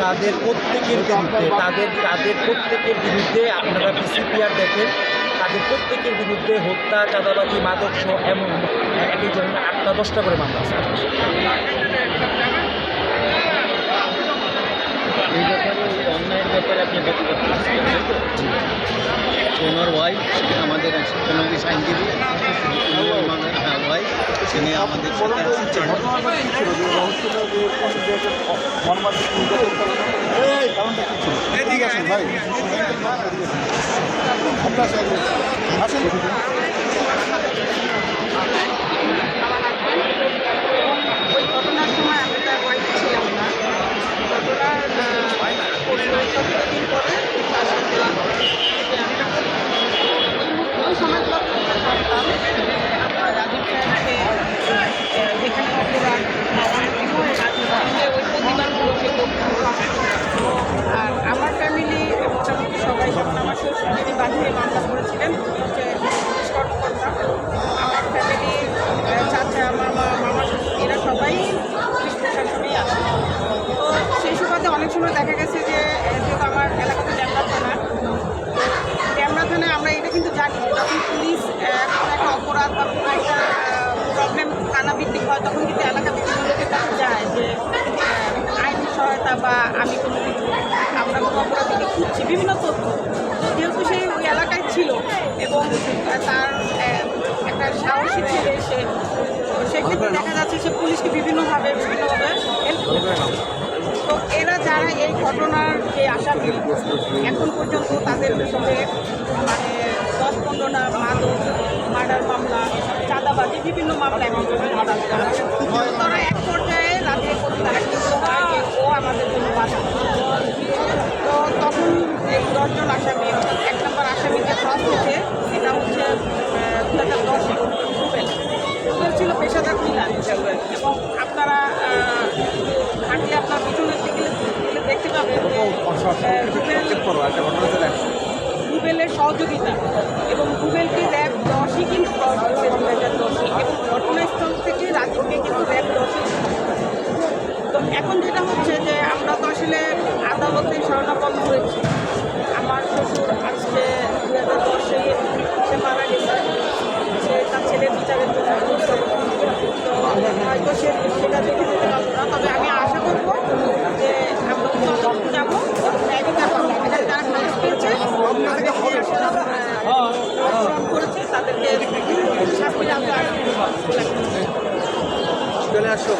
তাদের প্রত্যেকের বিরুদ্ধে তাদের তাদের প্রত্যেকের বিরুদ্ধে আপনারা পিসিপিআর দেখেন তাদের প্রত্যেকের বিরুদ্ধে হত্যা চাঁদাবাজি মাদক সহ এমন এক একজনের আটটা দশটা করে মামলা আছে। এই ব্যাপারে অন্যায়ের ব্যাপারে আপনি ব্যক্তিগত ওনার ওয়াইফ আমাদের শিক্ষানবিশ আইনজীবী উনি এই আমাদের সাথে আছেন ঠিক আছে ভাই আসেন ওই ঘটনার সময় আমি তার ওয়াইফ ছিলাম না ঘটনার দিন পরে তার সাথে ওই সময় তো জানতাম আপনার রাজীব সাহেবকে আহ, যেখানে অপরাধ যে ওই প্রতিবাদগুলো সে করতো আর আমার ফ্যামিলি মোটামুটি সবাই যেমন আমার শ্বশুর যিনি বাঁধিয়ে মামলা করেছিলেন উনি হচ্ছে পুলিশ কর্মকর্তা আমার ফ্যামিলি চাচা মামা মামা শ্বশুর এরা সবাই পুলিশ প্রশাসনেই আছে তো সেই সুবাদে অনেক সময় দেখা গেছে যে আহ, যেহেতু আমার এলাকাতে ড্যামরা থানা তো ড্যামরা থানায় আমরা এটা কিন্তু জানি যে যখন পুলিশ আহ, কোনো একটা অপরাধ বা কোনো একটা প্রবলেম থানা ভিত্তিক হয় তখন কিন্তু এলাকা বিভিন্ন লোকের কাছে যায় যে আইনি সহায়তা বা আমি কোনো কিছু আমরা কোনো অপরাধীকে খুঁজছি বিভিন্ন তথ্য। তো যেহেতু সেই ওই এলাকায় ছিল এবং তার একটা সাহসী ছেলে সে সেক্ষেত্রে দেখা যাচ্ছে সে পুলিশকে বিভিন্নভাবে বিভিন্নভাবে হেল্প তো এরা যারা এই ঘটনার যে আসামি এখন পর্যন্ত তাদের বিরুদ্ধে মানে দশ মার্ডার মামলা চাঁদাবাজি বিভিন্ন মামলা এখন তারা এক পর্যায়ে রাতে তারা কিন্তু ও আমাদের জন্য বাধা তো তখন দশজন আসামি এক নম্বর আসামি যে ফার্স্ট হয়েছে এটা হচ্ছে দু হাজার দশে রুবেল ছিল পেশাদার ক্লিনার এবং আপনারা হাঁটলে আপনার পিছনের দিকে গেলে দেখতে পাবেন রুবেলের সহযোগিতা এবং রুবেলকে র্যাব দশই কিন্তু ক্রস করছে দু হাজার দশে এবং ঘটনাস্থল থেকে রাজ্যকে কিন্তু র্যাব দশই তো এখন যেটা হচ্ছে যে আমরা তো আসলে আদালতে শরণাপন্ন হয়েছি আমার শ্বশুর আজকে দু হাজার দশে সে মারা গেছে সে তার ছেলের বিচারের জন্য করছে। তো হয়তো সে সেটা দেখে যেতে পারব না তবে আমি আশা করব যে আমরা তদন্ত যাব ন্যায় বিচার পাবো এখানে যারা খালাস পেয়েছে তাদেরকে পরিশ্রম করেছে তাদেরকে শাস্তি চলে আসো